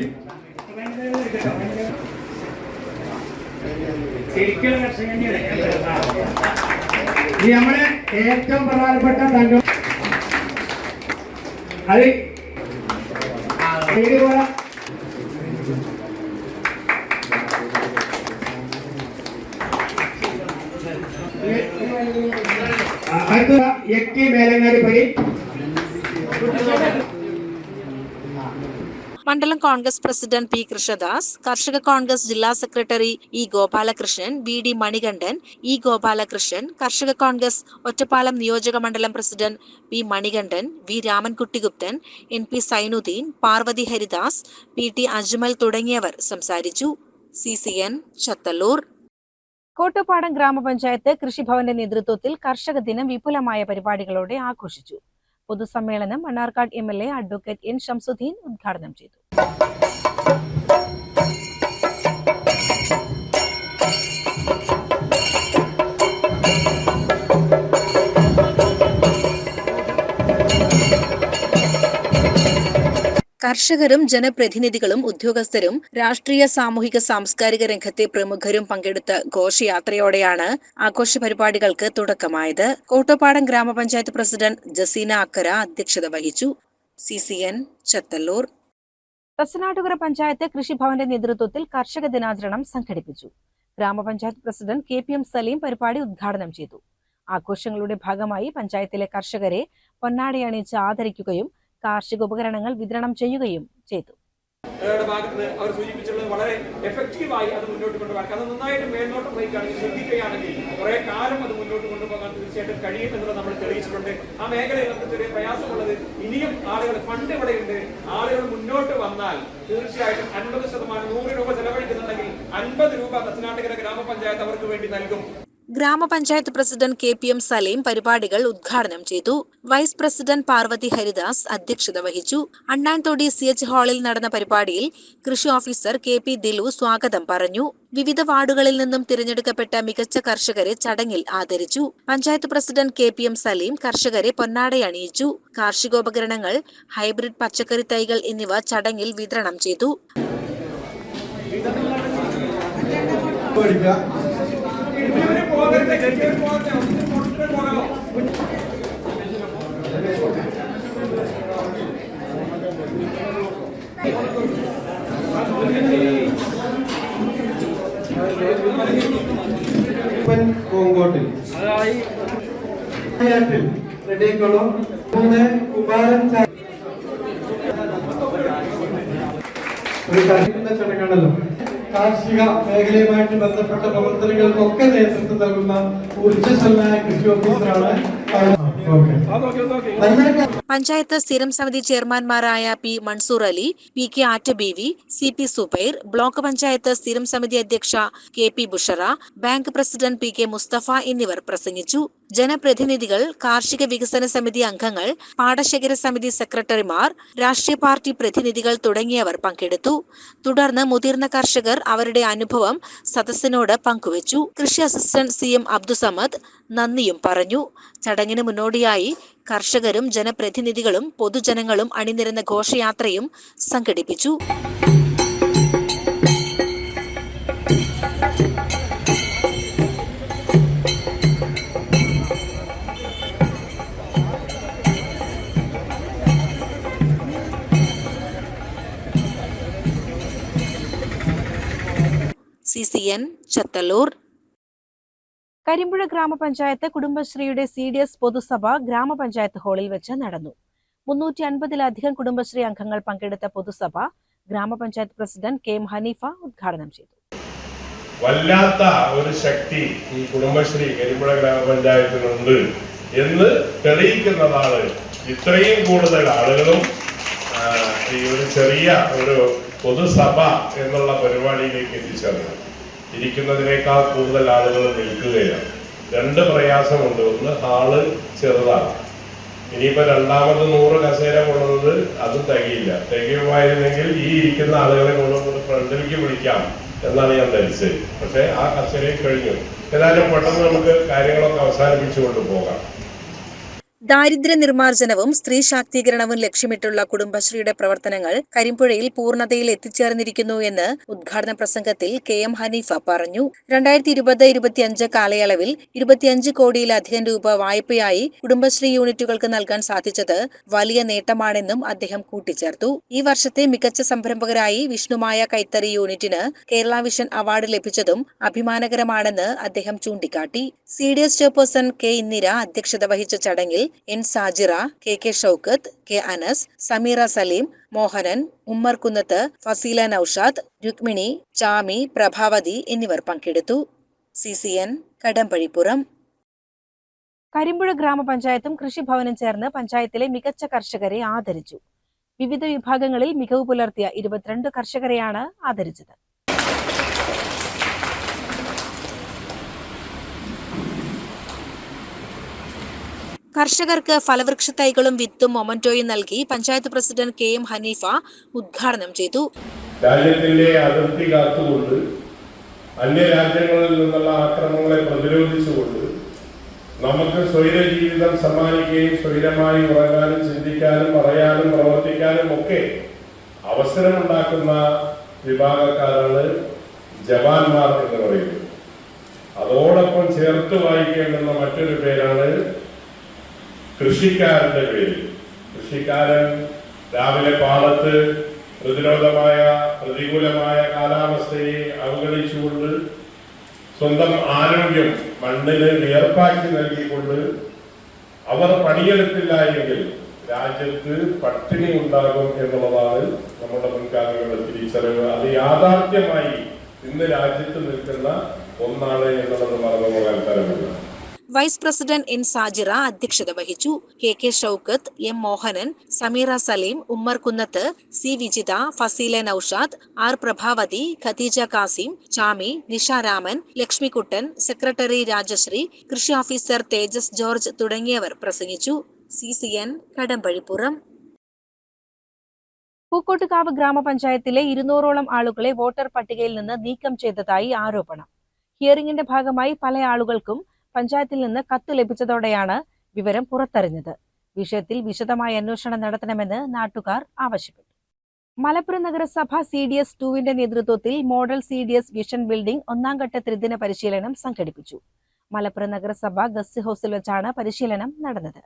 ശരിക്കും ഇത് ഏറ്റവും പ്രധാനപ്പെട്ട തങ്കം അത് പേര്. പോലെ പരി മണ്ഡലം കോൺഗ്രസ് പ്രസിഡന്റ് പി കൃഷ്ണദാസ് കർഷക കോൺഗ്രസ് ജില്ലാ secretary E Gopalakrishnan B D Manikandan E Gopalakrishnan കർഷക കോൺഗ്രസ് ഒറ്റപ്പാലം നിയോജക മണ്ഡലം president P Manikandan V Ramankuttigupthan N P Sainuddin Parvathy Haridas P T Ajmal തുടങ്ങിയവർ സംസാരിച്ചു. C C N Chathallur. Kottupadam ഗ്രാമപഞ്ചായത്ത് കൃഷിഭവന്റെ നേതൃത്വത്തിൽ കർഷക ദിനം വിപുലമായ പരിപാടികളോടെ ആഘോഷിച്ചു. പൊതുസമ്മേളനം Mannarkkad M L A advocate N Shamsuddin ഉദ്ഘാടനം ചെയ്തു. കർഷകരും ജനപ്രതിനിധികളും ഉദ്യോഗസ്ഥരും രാഷ്ട്രീയ സാമൂഹിക സാംസ്കാരിക രംഗത്തെ പ്രമുഖരും പങ്കെടുത്ത ഘോഷയാത്രയോടെയാണ് ആഘോഷ പരിപാടികൾക്ക് തുടക്കമായത്. കോട്ടപ്പാടം ഗ്രാമപഞ്ചായത്ത് പ്രസിഡന്റ് ജസീന അക്കര അധ്യക്ഷത വഹിച്ചു. C C N Chathallur. Thachanattukara panchayat കൃഷിഭവന്റെ നേതൃത്വത്തിൽ കർഷക ദിനാചരണം സംഘടിപ്പിച്ചു. ഗ്രാമപഞ്ചായത്ത് president K P M Saleem പരിപാടി ഉദ്ഘാടനം ചെയ്തു. ആഘോഷങ്ങളുടെ ഭാഗമായി പഞ്ചായത്തിലെ കർഷകരെ പൊന്നാടയണിയിച്ച് ആദരിക്കുകയും കാർഷിക ഉപകരണങ്ങൾ വിതരണം ചെയ്യുകയും ചെയ്തു. അവരുടെ ഭാഗത്ത് അവർ സൂചിപ്പിച്ചുള്ളത് വളരെ എഫക്റ്റീവായി അത് മുന്നോട്ട് കൊണ്ടുപോകാൻ. അത് നന്നായിട്ട് മേൽനോട്ടം വഹിക്കുകയാണെങ്കിൽ ശ്രദ്ധിക്കുകയാണെങ്കിൽ കുറെ കാലം അത് മുന്നോട്ട് കൊണ്ടുപോകാൻ തീർച്ചയായിട്ടും കഴിയും നമ്മൾ തെളിയിച്ചിട്ടുണ്ട്. ആ മേഖലയിൽ നമുക്ക് ചെറിയ പ്രയാസമുള്ളത് ഇനിയും ആളുകൾ ഫണ്ട് ഇവിടെയുണ്ട്. ആളുകൾ മുന്നോട്ട് വന്നാൽ തീർച്ചയായിട്ടും അൻപത് ശതമാനം നൂറ് രൂപ ചെലവഴിക്കുന്നുണ്ടെങ്കിൽ അൻപത് രൂപ തച്ചനാട്ടുകര ഗ്രാമപഞ്ചായത്ത് അവർക്ക് വേണ്ടി നൽകും. ഗ്രാമപഞ്ചായത്ത് president K P M Saleem പരിപാടികൾ ഉദ്ഘാടനം ചെയ്തു. വൈസ് പ്രസിഡന്റ് പാർവതി ഹരിദാസ് അധ്യക്ഷത വഹിച്ചു. അണ്ണാൻതൊടി സി എച്ച് ഹാളിൽ നടന്ന പരിപാടിയിൽ കൃഷി ഓഫീസർ കെ പി ദിലു സ്വാഗതം പറഞ്ഞു. വിവിധ വാർഡുകളിൽ നിന്നും തിരഞ്ഞെടുക്കപ്പെട്ട മികച്ച കർഷകരെ ചടങ്ങിൽ ആദരിച്ചു. Panchayat president K P M Saleem കർഷകരെ പൊന്നാടയണിയിച്ചു കാർഷികോപകരണങ്ങൾ ഹൈബ്രിഡ് പച്ചക്കറി തൈകൾ എന്നിവ ചടങ്ങിൽ വിതരണം ചെയ്തു. പൂങ്കോട്ടിൽ റെഡിയായിക്കോളൂ. മൂന്ന് കുമാരൻ ഒരു കളിക്കുന്ന ചടങ്ങാണല്ലോ. കാർഷിക മേഖലയുമായിട്ട് ബന്ധപ്പെട്ട പ്രവർത്തനങ്ങൾക്കൊക്കെ നേതൃത്വം നൽകുന്ന ഊർജസ്വലനായ കൃഷി ഓഫീസറാണ് പഞ്ചായത്ത് സ്ഥിരം സമിതി ചെയർമാൻമാരായ P Mansoor Ali P K Attabeevi C P Subair block panchayat സ്ഥിരം സമിതി അധ്യക്ഷ K P Bushara bank president P K Musthafa എന്നിവർ പ്രസംഗിച്ചു. ജനപ്രതിനിധികൾ കാർഷിക വികസന സമിതി അംഗങ്ങൾ പാടശേഖര സമിതി സെക്രട്ടറിമാർ രാഷ്ട്രീയ പാർട്ടി പ്രതിനിധികൾ തുടങ്ങിയവർ പങ്കെടുത്തു. തുടർന്ന് മുതിർന്ന കർഷകർ അവരുടെ അനുഭവം സദസ്സിനോട് പങ്കുവച്ചു. കൃഷി അസിസ്റ്റന്റ് സി എം അബ്ദുസമദ് നന്ദിയും പറഞ്ഞു. ചടങ്ങിന് മുന്നോടിയായി കർഷകരും ജനപ്രതിനിധികളും പൊതുജനങ്ങളും അണിനിരന്ന ഘോഷയാത്രയും സംഘടിപ്പിച്ചു. എൻ ചത്തലൂർ കരിമ്പുഴ ഗ്രാമപഞ്ചായത്ത് കുടുംബശ്രീയുടെ സി ഡി എസ് പൊതുസഭ ഗ്രാമപഞ്ചായത്ത് ഹാളിൽ വെച്ച് നടന്നു. മുന്നൂറ്റി അൻപതിലധികം കുടുംബശ്രീ അംഗങ്ങൾ പങ്കെടുത്ത പൊതുസഭ ഗ്രാമപഞ്ചായത്ത് പ്രസിഡന്റ് കെ എം ഹനീഫ ഉദ്ഘാടനം ചെയ്തു. വല്ലാത്ത ഒരു ശക്തി ഈ കുടുംബശ്രീ കരിമ്പുഴ ഗ്രാമപഞ്ചായത്തിനുണ്ട് എന്ന് തെളിയിക്കുന്നതാണ് ഇത്രയും കൂടുതൽ ആളുകളും ഈ ഒരു ചെറിയ ഒരു പൊതുസഭ എന്നുള്ള പരിപാടിയിലേക്ക് എത്തിച്ചേർന്നത്. ഇരിക്കുന്നതിനേക്കാൾ കൂടുതൽ ആളുകൾ നിൽക്കുകയാണ് രണ്ട് പ്രയാസമുണ്ട്. ഒന്ന് ഹാൾ ചെറുതാണ്. ഇനിയിപ്പോ രണ്ടാമത് നൂറ് കസേര കൊള്ളുന്നത് അതും തികയില്ല. തികയുമായിരുന്നെങ്കിൽ ഈ ഇരിക്കുന്ന ആളുകളെ കൊണ്ടുവന്ന് ഫ്രണ്ടിലേക്ക് വിളിക്കാം എന്നാണ് ഞാൻ ധരിച്ചത്. പക്ഷേ ആ കസേരയും കഴിഞ്ഞു. ഏതായാലും പെട്ടെന്ന് നമുക്ക് കാര്യങ്ങളൊക്കെ അവസാനിപ്പിച്ചുകൊണ്ട് പോകാം. ദാരിദ്ര്യ നിർമ്മാർജനവും സ്ത്രീ ശാക്തീകരണവും ലക്ഷ്യമിട്ടുള്ള കുടുംബശ്രീയുടെ പ്രവർത്തനങ്ങൾ കരിമ്പുഴയിൽ പൂർണതയിൽ എത്തിച്ചേർന്നിരിക്കുന്നു എന്ന് ഉദ്ഘാടന പ്രസംഗത്തിൽ കെ എം ഹനീഫ പറഞ്ഞു. രണ്ടായിരത്തി ഇരുപത് ഇരുപത്തിയഞ്ച് കാലയളവിൽ ഇരുപത്തിയഞ്ച് കോടിയിലധികം രൂപ വായ്പയായി കുടുംബശ്രീ യൂണിറ്റുകൾക്ക് നൽകാൻ സാധിച്ചത് വലിയ നേട്ടമാണെന്നും അദ്ദേഹം കൂട്ടിച്ചേർത്തു. ഈ വർഷത്തെ മികച്ച സംരംഭകരായി വിഷ്ണുമായ കൈത്തറി യൂണിറ്റിന് കേരള വിഷൻ അവാർഡ് ലഭിച്ചതും അഭിമാനകരമാണെന്ന് അദ്ദേഹം ചൂണ്ടിക്കാട്ടി. C D S chairperson K Indira അധ്യക്ഷത വഹിച്ച ചടങ്ങിൽ N Sajira K K Shoukath K Anas Sameera Saleem Mohanan Ummer Kunnath Fasila Noushad Rukmini Chami Prabhavathi എന്നിവർ പങ്കെടുത്തു. C C N Kadambazhipuram. Karimpuzha ഗ്രാമപഞ്ചായത്തും കൃഷിഭവനും ചേർന്ന് പഞ്ചായത്തിലെ മികച്ച കർഷകരെ ആദരിച്ചു. വിവിധ വിഭാഗങ്ങളിൽ മികവ് പുലർത്തിയ ഇരുപത്തിരണ്ട് കർഷകരെയാണ് ആദരിച്ചത്. കർഷകർക്ക് ഫലവൃക്ഷ തൈകളും വിത്തും മൊമന്റോയും നൽകി panchayat president K M Haneefa ഉദ്ഘാടനം ചെയ്തു. രാജ്യത്തിന്റെ അതിർത്തി കാത്തുകൊണ്ട് അന്യ രാജ്യങ്ങളിൽ നിന്നുള്ള ആക്രമണങ്ങളെ പ്രതിരോധിച്ചുകൊണ്ട് നമുക്ക് സ്വൈര ജീവിതം സമ്മാനിക്കുകയും സ്വൈരമായി ഉറങ്ങാനും ചിന്തിക്കാനും പറയാനും പ്രവർത്തിക്കാനും ഒക്കെ അവസരമുണ്ടാക്കുന്ന വിഭാഗക്കാരാണ് ജവാന്മാർ എന്ന് പറയുന്നത്. അതോടൊപ്പം ചേർത്ത് വായിക്കേണ്ടുന്ന മറ്റൊരു പേരാണ് കൃഷിക്കാരന്റെ പേര് കൃഷിക്കാരൻ രാവിലെ പാടത്ത് പ്രതിരോധമായ പ്രതികൂലമായ കാലാവസ്ഥയെ അവഗണിച്ചുകൊണ്ട് സ്വന്തം ആരോഗ്യം മണ്ണിന് വിയർപ്പാക്കി നൽകിക്കൊണ്ട് അവർ പണിയെടുത്തില്ല എങ്കിൽ രാജ്യത്ത് പട്ടിണി ഉണ്ടാകും എന്നുള്ളതാണ് നമ്മുടെ മുൻകാലങ്ങളുടെ തിരിച്ചറിവ്. അത് യാഥാർത്ഥ്യമായി ഇന്ന് രാജ്യത്ത് നിൽക്കുന്ന ഒന്നാണ് എന്നുള്ളത് മറന്നു പോകാൻ തരമില്ല വൈസ് പ്രസിഡന്റ് എൻ സാജിറ അധ്യക്ഷത വഹിച്ചു. K K Shoukath M Mohanan Sameera Saleem Ummer Kunnath C Vijitha Fasila Noushad R Prabhavathi Khadeeja Kasim Chami Nisharaman Lakshmikuttan secretary Rajasree കൃഷി ഓഫീസർ തേജസ് ജോർജ് തുടങ്ങിയവർ പ്രസംഗിച്ചു. C C N Kadambazhipuram. Pookkottukavu ഗ്രാമപഞ്ചായത്തിലെ ഇരുന്നൂറോളം ആളുകളെ voter പട്ടികയിൽ നിന്ന് നീക്കം ചെയ്തതായി ആരോപണം. ഹിയറിംഗിന്റെ ഭാഗമായി പല ആളുകൾക്കും പഞ്ചായത്തിൽ നിന്ന് കത്ത് ലഭിച്ചതോടെയാണ് വിവരം പുറത്തറിഞ്ഞത്. വിഷയത്തിൽ വിശദമായ അന്വേഷണം നടത്തണമെന്ന് നാട്ടുകാർ ആവശ്യപ്പെട്ടു. മലപ്പുറം നഗരസഭ സി ഡി എസ് ടുവിന്റെ നേതൃത്വത്തിൽ model C D S vision building ഒന്നാംഘട്ട ത്രിദിന പരിശീലനം സംഘടിപ്പിച്ചു. മലപ്പുറം നഗരസഭ ഗസ്റ്റ് ഹൌസിൽ വെച്ചാണ് പരിശീലനം നടന്നത്.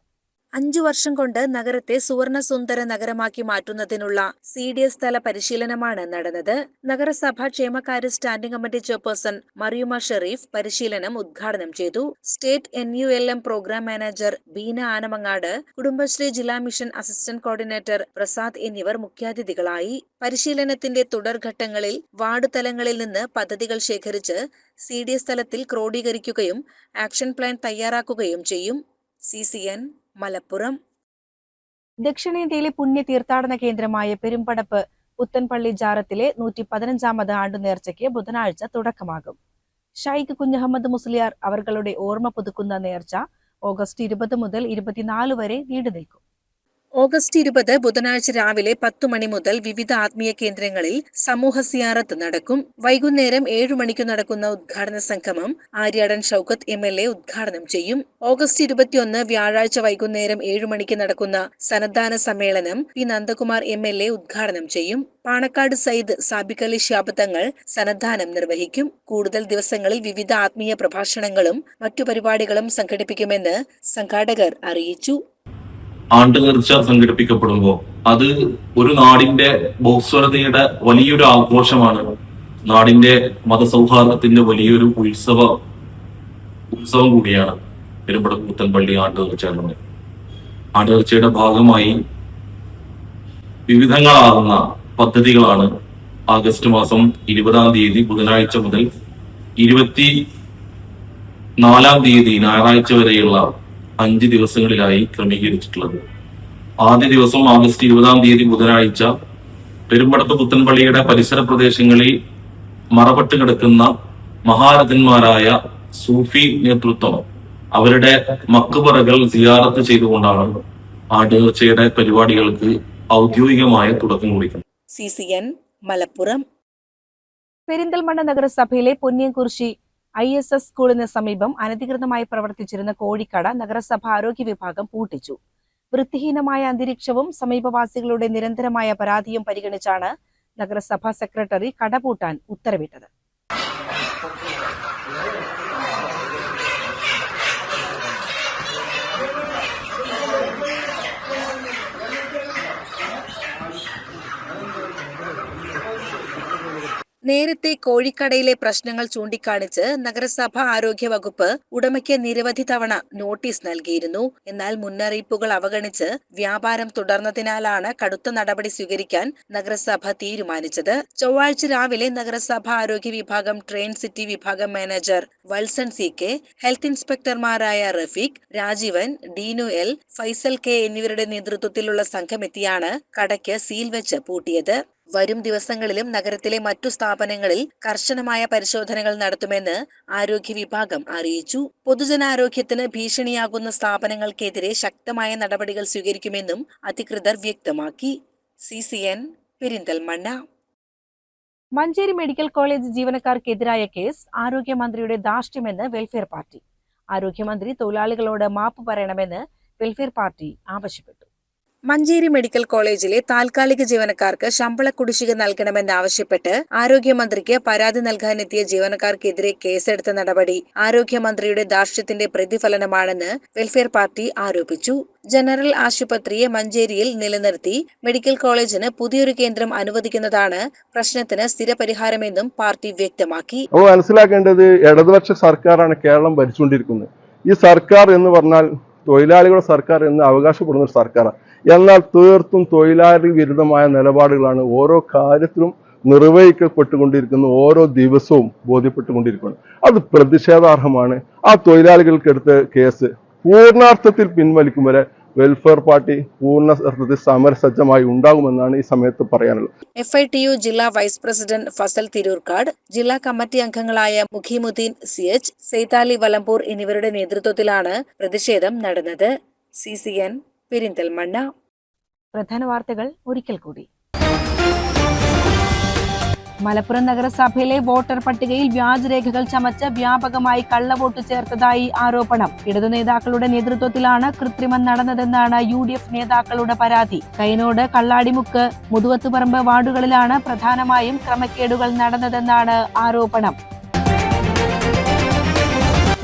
അഞ്ചു വർഷം കൊണ്ട് നഗരത്തെ സുവർണ സുന്ദര നഗരമാക്കി മാറ്റുന്നതിനുള്ള സി ഡി എസ് തല പരിശീലനമാണ് നടന്നത്. നഗരസഭാ ക്ഷേമകാര്യ standing committee chairperson Mariyuma Shereef പരിശീലനം ഉദ്ഘാടനം ചെയ്തു. State N U L M program manager Beena Anamangad Kudumbashree ജില്ലാ മിഷൻ അസിസ്റ്റന്റ് കോർഡിനേറ്റർ പ്രസാദ് എന്നിവർ മുഖ്യാതിഥികളായി. പരിശീലനത്തിന്റെ തുടർഘട്ടങ്ങളിൽ വാർഡ് തലങ്ങളിൽ നിന്ന് പദ്ധതികൾ ശേഖരിച്ച് സി ഡി എസ് തലത്തിൽ ക്രോഡീകരിക്കുകയും ആക്ഷൻ പ്ലാൻ തയ്യാറാക്കുകയും ചെയ്യും. C C N Malappuram. ദക്ഷിണേന്ത്യയിലെ പുണ്യ തീർത്ഥാടന കേന്ദ്രമായ പെരുമ്പടപ്പ് പുത്തൻപള്ളി ജാറത്തിലെ നൂറ്റി പതിനഞ്ചാമത് ആണ്ടു നേർച്ചയ്ക്ക് ബുധനാഴ്ച തുടക്കമാകും. ഷൈഖ് കുഞ്ഞഹമ്മദ് മുസ്ലിയാർ അവർകളുടെ ഓർമ്മ പുതുക്കുന്ന നേർച്ച ഓഗസ്റ്റ് ഇരുപത് മുതൽ ഇരുപത്തിനാല് വരെ നീണ്ടുനിൽക്കും ഓഗസ്റ്റ് ഇരുപത് ബുധനാഴ്ച രാവിലെ പത്തു മണി മുതൽ വിവിധ ആത്മീയ കേന്ദ്രങ്ങളിൽ സമൂഹ സിയാറത്ത് നടക്കും. വൈകുന്നേരം ഏഴു മണിക്ക് നടക്കുന്ന ഉദ്ഘാടന സംഗമം Aryadan Shoukath M L A ഉദ്ഘാടനം ചെയ്യും. ഓഗസ്റ്റ് ഇരുപത്തിയൊന്ന് വ്യാഴാഴ്ച വൈകുന്നേരം ഏഴു മണിക്ക് നടക്കുന്ന സന്നദ്ധാന സമ്മേളനം P Nandakumar M L A ഉദ്ഘാടനം ചെയ്യും. പാണക്കാട് സയ്യിദ് സാബിക്കലി ശാബത്തങ്ങൾ സന്നദ്ധാനം നിർവഹിക്കും. കൂടുതൽ ദിവസങ്ങളിൽ വിവിധ ആത്മീയ പ്രഭാഷണങ്ങളും മറ്റു പരിപാടികളും സംഘടിപ്പിക്കുമെന്ന് സംഘാടകർ അറിയിച്ചു. ആണ്ട് നേർച്ച സംഘടിപ്പിക്കപ്പെടുമ്പോൾ അത് ഒരു നാടിന്റെ ബോക്സ്വരതയുടെ വലിയൊരു ആഘോഷമാണ്. നാടിന്റെ മതസൗഹാർദ്ദത്തിന്റെ വലിയൊരു ഉത്സവ ഉത്സവം കൂടിയാണ് പെരുമ്പട പുത്തൻപള്ളി ആണ്ട് നേർച്ച എന്നത് ആണ്ട് ഭാഗമായി വിവിധങ്ങളാകുന്ന പദ്ധതികളാണ് ആഗസ്റ്റ് മാസം ഇരുപതാം തീയതി ബുധനാഴ്ച മുതൽ ഇരുപത്തി നാലാം തീയതി ഞായറാഴ്ച വരെയുള്ള അഞ്ച് ദിവസങ്ങളിലായി ക്രമീകരിച്ചിട്ടുള്ളത്. ആദ്യ ദിവസം ആഗസ്റ്റ് ഇരുപതാം തീയതി ബുധനാഴ്ച പെരുമ്പടത്ത് പുത്തൻപള്ളിയുടെ പരിസര പ്രദേശങ്ങളിൽ മറപ്പെട്ട് കിടക്കുന്ന മഹാരഥന്മാരായ സൂഫി നേതൃത്വം അവരുടെ മക്കുപറകൾ സിയാറത്ത് ചെയ്തുകൊണ്ടാണ് ആണ്ടുനേർച്ചയുടെ പരിപാടികൾക്ക് ഔദ്യോഗികമായ തുടക്കം കുറിക്കുന്നത്. C C N Malappuram. Perinthalmanna നഗരസഭയിലെ പൊന്നിയംകുറിശി ഐ എസ് എസ് സ്കൂളിന് സമീപം അനധികൃതമായി പ്രവർത്തിച്ചിരുന്ന കോഴിക്കട നഗരസഭ ആരോഗ്യ വിഭാഗം പൂട്ടിച്ചു. വൃത്തിഹീനമായ അന്തരീക്ഷവും സമീപവാസികളുടെ നിരന്തരമായ പരാതിയും പരിഗണിച്ചാണ് നഗരസഭാ സെക്രട്ടറി കട പൂട്ടാൻ ഉത്തരവിട്ടത്. നേരത്തെ കോഴിക്കടയിലെ പ്രശ്നങ്ങൾ ചൂണ്ടിക്കാണിച്ച് നഗരസഭ ആരോഗ്യ വകുപ്പ് ഉടമയ്ക്ക് നിരവധി തവണ നോട്ടീസ് നൽകിയിരുന്നു. എന്നാൽ മുന്നറിയിപ്പുകൾ അവഗണിച്ച് വ്യാപാരം തുടർന്നതിനാലാണ് കടുത്ത നടപടി സ്വീകരിക്കാൻ നഗരസഭ തീരുമാനിച്ചത്. ചൊവ്വാഴ്ച രാവിലെ നഗരസഭ ആരോഗ്യ വിഭാഗം ട്രെയിൻ സിറ്റി വിഭാഗം manager Valsan C K health ഇൻസ്പെക്ടർമാരായ Rafeeq Rajeevan Deenu L Faisal K എന്നിവരുടെ നേതൃത്വത്തിലുള്ള സംഘമെത്തിയാണ് കടയ്ക്ക് സീൽ വെച്ച് പൂട്ടിയത്. വരും ദിവസങ്ങളിലും നഗരത്തിലെ മറ്റു സ്ഥാപനങ്ങളിൽ കർശനമായ പരിശോധനകൾ നടത്തുമെന്ന് ആരോഗ്യ വിഭാഗം അറിയിച്ചു. പൊതുജനാരോഗ്യത്തിന് ഭീഷണിയാകുന്ന സ്ഥാപനങ്ങൾക്കെതിരെ ശക്തമായ നടപടികൾ സ്വീകരിക്കുമെന്നും അധികൃതർ വ്യക്തമാക്കി. C C N Perinthalmanna. Manjeri medical college ജീവനക്കാർക്കെതിരായ case ആരോഗ്യമന്ത്രിയുടെ ധാർഷ്ട്യമെന്ന് വെൽഫെയർ പാർട്ടി. ആരോഗ്യമന്ത്രി തൊഴിലാളികളോട് മാപ്പ് പറയണമെന്ന് വെൽഫെയർ പാർട്ടി ആവശ്യപ്പെട്ടു. മഞ്ചേരി മെഡിക്കൽ കോളേജിലെ താൽക്കാലിക ജീവനക്കാർക്ക് ശമ്പള കുടിശ്ശിക നൽകണമെന്നാവശ്യപ്പെട്ട് ആരോഗ്യമന്ത്രിക്ക് പരാതി നൽകാനെത്തിയ ജീവനക്കാർക്കെതിരെ കേസെടുത്ത നടപടി ആരോഗ്യമന്ത്രിയുടെ ദാർഷ്യത്തിന്റെ പ്രതിഫലനമാണെന്ന് വെൽഫെയർ പാർട്ടി ആരോപിച്ചു. ജനറൽ ആശുപത്രിയെ മഞ്ചേരിയിൽ നിലനിർത്തി മെഡിക്കൽ കോളേജിന് പുതിയൊരു കേന്ദ്രം അനുവദിക്കുന്നതാണ് പ്രശ്നത്തിന് സ്ഥിരപരിഹാരമെന്നും പാർട്ടി വ്യക്തമാക്കി. മനസ്സിലാക്കേണ്ടത് ഇടതുപക്ഷ സർക്കാരാണ് കേരളം ഭരിച്ചുകൊണ്ടിരിക്കുന്നത്. ഈ സർക്കാർ എന്ന് പറഞ്ഞാൽ തൊഴിലാളികളുടെ സർക്കാർ എന്ന് അവകാശപ്പെടുന്ന ഒരു സർക്കാരാണ്. എന്നാൽ തീർത്തും തൊഴിലാളി വിരുദ്ധമായ നിലപാടുകളാണ് ഓരോ കാര്യത്തിലും നിർവഹിക്കപ്പെട്ടുകൊണ്ടിരിക്കുന്ന ഓരോ ദിവസവും ബോധ്യപ്പെട്ടുകൊണ്ടിരിക്കുന്നത് അത് പ്രതിഷേധാർഹമാണ്. ആ തൊഴിലാളികൾക്കെടുത്ത കേസ് പൂർണാർത്ഥത്തിൽ പിൻവലിക്കും വരെ വെൽഫെയർ പാർട്ടി പൂർണ അർത്ഥത്തിൽ സമരസജ്ജമായി ഉണ്ടാകുമെന്നാണ് ഈ സമയത്ത് പറയാനുള്ളത്. എഫ് ഐ ടി യു ജില്ലാ വൈസ് പ്രസിഡന്റ് ഫസൽ തിരൂർക്കാട് ജില്ലാ കമ്മിറ്റി അംഗങ്ങളായ മുഖിമുദ്ദീൻ സി എച്ച് സെയ്താലി വലമ്പൂർ എന്നിവരുടെ നേതൃത്വത്തിലാണ് പ്രതിഷേധം നടന്നത്. സി സി എൻ പെരിന്തൽമണ്ണ പ്രധാന വാർത്തകൾ ഒരിക്കൽ കൂടി. മലപ്പുറം നഗരസഭയിലെ വോട്ടർ പട്ടികയിൽ വ്യാജരേഖകൾ ചമച്ച് വ്യാപകമായി കള്ളവോട്ട് ചേർത്തതായി ആരോപണം. ഇടതു നേതാക്കളുടെ നേതൃത്വത്തിലാണ് കൃത്രിമം നടന്നതെന്നാണ് യു ഡി എഫ് നേതാക്കളുടെ പരാതി. കൈനോട് കള്ളാടിമുക്ക് മുതുവത്തുപറമ്പ് വാർഡുകളിലാണ് പ്രധാനമായും ക്രമക്കേടുകൾ നടന്നതെന്നാണ് ആരോപണം.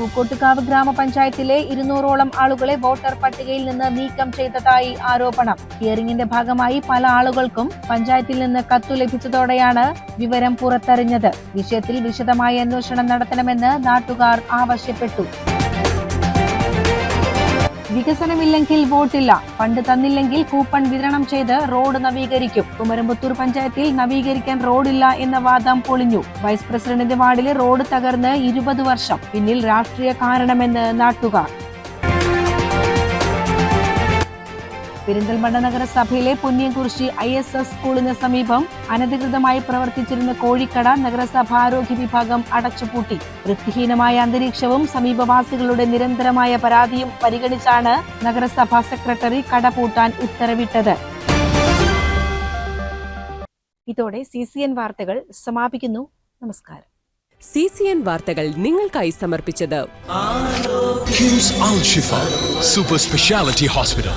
പൂക്കോട്ടുകാവ് ഗ്രാമപഞ്ചായത്തിലെ ഇരുന്നൂറോളം ആളുകളെ വോട്ടർ പട്ടികയിൽ നിന്ന് നീക്കം ചെയ്തതായി ആരോപണം. ഹിയറിംഗിന്റെ ഭാഗമായി പല ആളുകൾക്കും പഞ്ചായത്തിൽ നിന്ന് കത്തു ലഭിച്ചതോടെയാണ് വിവരം പുറത്തറിഞ്ഞത്. വിഷയത്തിൽ വിശദമായ അന്വേഷണം നടത്തണമെന്ന് നാട്ടുകാർ ആവശ്യപ്പെട്ടു. വികസനമില്ലെങ്കിൽ വോട്ടില്ല. ഫണ്ട് തന്നില്ലെങ്കിൽ കൂപ്പൺ വിതരണം ചെയ്ത് റോഡ് നവീകരിക്കും. കുമരമ്പത്തൂർ പഞ്ചായത്തിൽ നവീകരിക്കാൻ റോഡില്ല എന്ന വാദം പൊളിഞ്ഞു. വൈസ് പ്രസിഡന്റിന്റെ വാർഡിലെ റോഡ് തകർന്ന് ഇരുപത് വർഷം. പിന്നിൽ രാഷ്ട്രീയ കാരണമെന്ന് നാട്ടുകാർ. പെരിന്തൽമണ്ണ നഗരസഭയിലെ പുന്നിയംകുറിശി ഐ എസ് എസ് സ്കൂളിന് സമീപം അനധികൃതമായി പ്രവർത്തിച്ചിരുന്ന കോഴിക്കട നഗരസഭ ആരോഗ്യ വിഭാഗം അടച്ചുപൂട്ടി. വൃത്തിഹീനമായ അന്തരീക്ഷവും സമീപവാസികളുടെ നിരന്തരമായ പരാതിയും പരിഗണിച്ചാണ് നഗരസഭാ സെക്രട്ടറി കട പൂട്ടാൻ ഉത്തരവിട്ടത്. ഇതോടെ സി സി എൻ വാർത്തകൾ സമാപിക്കുന്നു. നമസ്കാരം. സി സി എൻ വാർത്തകൾ നിങ്ങൾക്കായി സമർപ്പിച്ചത് സൂപ്പർ സ്പെഷ്യാലിറ്റി ഹോസ്പിറ്റൽ